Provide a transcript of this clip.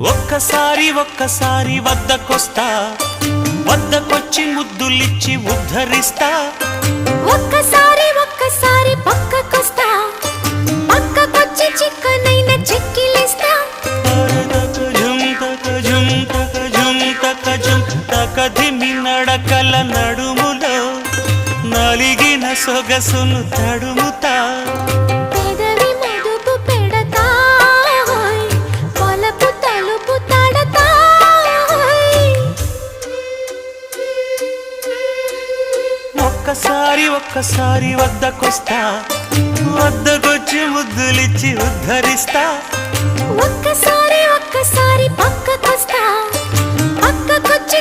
ఒక్కసారి ఒక్కసారి వద్దకొస్తా. వద్దకొచ్చి ముద్దులిచ్చి ఉద్ధరిస్తా. ఒక్కసారి ఒక్కసారి పక్కకొస్తా. పక్కకొచ్చి చిక్కనైన చెక్కిలిస్తా. తకజుం తకజుం తకజుం తకజుం తకధిమి నడకల నడుములో నలిగిన సొగసును తడుముతా. ఒక్కసారి ఒక్కసారి వద్దకొస్తా. వద్దకొచ్చి ముద్దులిచ్చి ఉద్ధరిస్తా. ఒక్కసారి ఒక్కసారి పక్కకొస్తా. పక్కకొచ్చి